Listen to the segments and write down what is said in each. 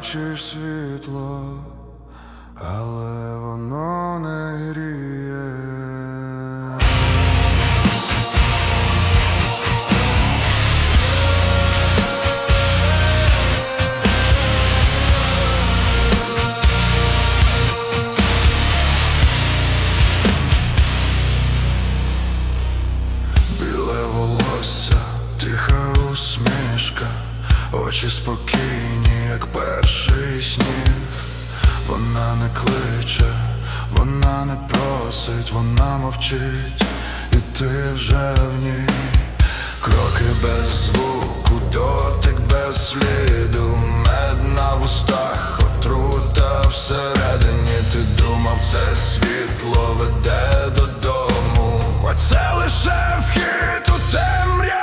бачиш світло, але воно не гріє. Біле волосся, тиха усмішка, очі спокійні, як сніг. Вона не кличе, вона не просить, вона мовчить, і ти вже в ній. Кроки без звуку, дотик без сліду, мед на вустах, отрута всередині. Ти думав, це світло веде додому, а це лише вхід у темряву.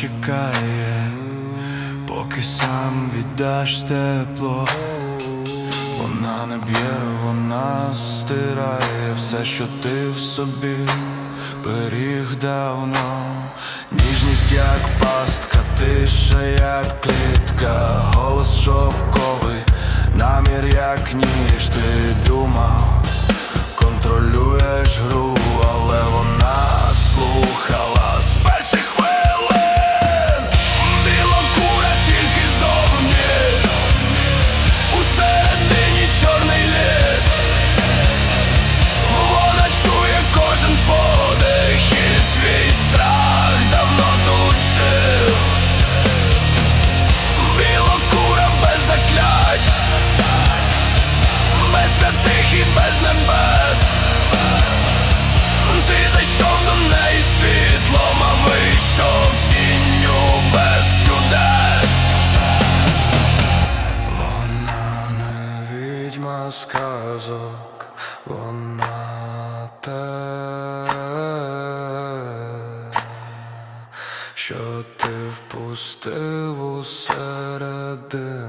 Чекає, поки сам віддаш тепло. Вона не б'є, вона стирає все, що ти в собі беріг давно. Ніжність як пастка, тиша сказок, вона те, що ти впустив усередину.